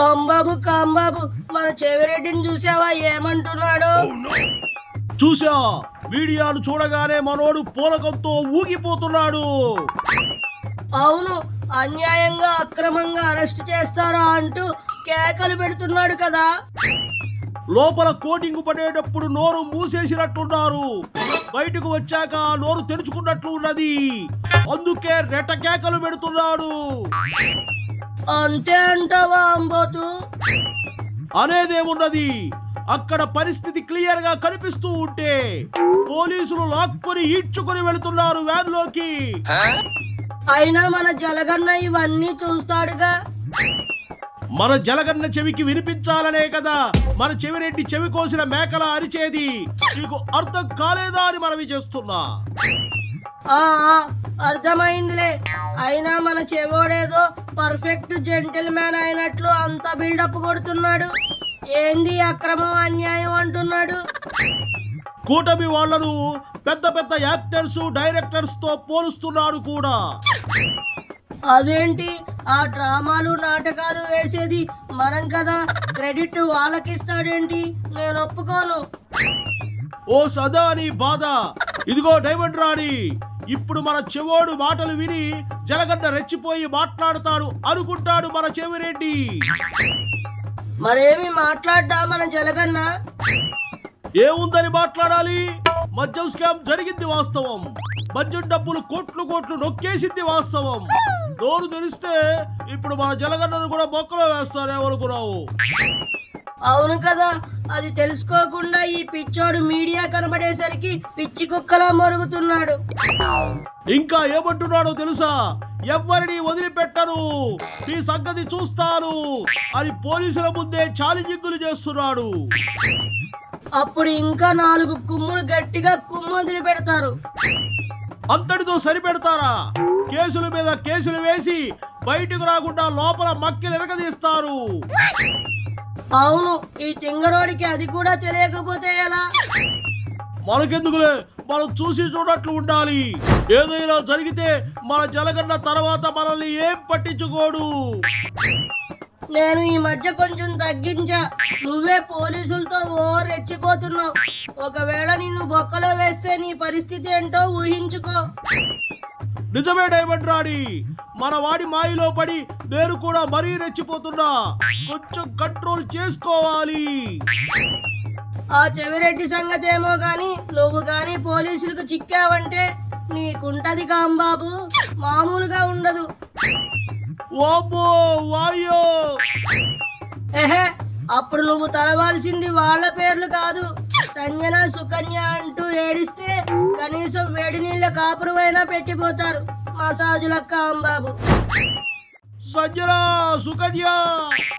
కాంబాబు కాంబాబు మన చెవిరెడ్డిని చూసావా? ఏమంటున్నాడు? చూసా వీడియోలు చూడగానే మనోడు పూలకంతో ఊగిపోతున్నాడు. అవును అన్యాయంగా అక్రమంగా అరెస్ట్ చేస్తారా అంటూ కేకలు పెడుతున్నాడు కదా. లోపల కోటింగ్ పడేటప్పుడు నోరు మూసేసినట్టున్నారు. బయటకు వచ్చాక నోరు తెరుచుకున్నట్లు ఉన్నది. అందుకే రెట కేకలు పెడుతున్నాడు. అంతే అంటావా అంబోతు? అనేదేమున్నది అక్కడ పరిస్థితి క్లియర్గా కనిపిస్తూ ఉంటే పోలీసులు లాక్కొని ఈడ్చుకొని వెళుతున్నారు వ్యాన్లోకి అయినా మన జలగన్న ఇవన్నీ చూస్తాడుగా? మన జలగన్న చెవికి వినిపించాలనే కదా. మన చెవిరెడ్డి చెవి కోసిన మేకల అరిచేది. నీకు అర్థం కాలేదా అని మనవి చేస్తున్నా. అర్థమైందిలే. అయినా మన చెవోడేదో పర్ఫెక్ట్ జెంటిల్ మ్యాన్ అయినట్లు అంత బిల్డప్ కొడుతున్నాడు. ఏంది అక్రమం అన్యాయం అంటున్నాడు? కూటమి వాళ్ళను పెద్ద పెద్ద యాక్టర్స్ డైరెక్టర్స్తో పోలుస్తున్నాడు కూడా. అదేంటి? ఆ డ్రామాలు నాటకాలు వేసేది మనం కదా. క్రెడిట్ వాళ్ళకిస్తాడేంటి? నేను ఒప్పుకోను. ఓ సదా నీ బాధ. ఇదిగో డైమండ్ రాణి. ఇప్పుడు మన చెవోడు మాటలు విని జలగన్న రెచ్చిపోయి మాట్లాడతాడు అనుకుంటాడు మన చెవిరెడ్డి. మరేమి మాట్లాడ్డా మన జలగన్న? ఏముందని మాట్లాడాలి? మద్యం స్కామ్ జరిగింది వాస్తవం. మద్యం డబ్బులు కోట్లు కోట్లు నొక్కేసింది వాస్తవం. నోరు తెరిస్తే ఇప్పుడు మన జలగన్నను కూడా బొక్కలో వేస్తారేమనుకున్నావు? అవును కదా అది తెలుసుకోకుండా ఈ పిచ్చోడు మీడియా కనబడేసరికి పిచ్చి కుక్కలా మరుగుతున్నాడు. ఇంకా ఏమంటున్నాడో తెలుసా? ఎవ్వరిని వదిలిపెట్టను ఈ సంగతి చూస్తాను. అని పోలీసుల ముందే ఛాలెంజింగులు చేస్తున్నాడు. అప్పుడు ఇంకా నాలుగు కుమ్ములు గట్టిగా కుమ్ము వదిలి పెడతారు అంతటితో సరిపెడతారా? కేసుల మీద కేసులు వేసి బయటకు రాకుండా లోపల మక్కిలు ఎరగదీస్తారు. అవును ఈ తింగరోడికి అది కూడా తెలియకపోతే ఎలా? మనకెందుకులే? మనం చూసి చూడట్లు ఉండాలి. ఏదైనా జరిగితే మన జలగన్న తర్వాత మనల్ని ఏం పట్టించుకోడు. నేను ఈ మధ్య కొంచెం తగ్గించా. నువ్వే పోలీసులతో ఓ రెచ్చిపోతున్నావు. ఒకవేళ నిన్ను బొక్కలో వేస్తే నీ పరిస్థితి ఏంటో ఊహించుకో. నిజమే డైమండ్ రాణి. మన వాడి మాయలో పడి నేను కూడా మరీ రెచ్చిపోతున్నా. కొంచెం కంట్రోల్ చేసుకోవాలి. ఆ చెవిరెడ్డి సంగతి ఏమో గాని నువ్వు గాని పోలీసులకు చిక్కావంటే నీకుంటది కాంబాబు మామూలుగా ఉండదు. వామ్మో వాయో. ఎహే అప్పుడు నువ్వు తలవాల్సింది వాళ్ళ పేర్లు కాదు. సంజన సుకన్య అంటూ ఏడిస్తే కనీసం వేడి నీళ్ళ కాపురమైనా పెట్టిపోతారు. మసాజుల అంబాబు. సంజన సుకన్య!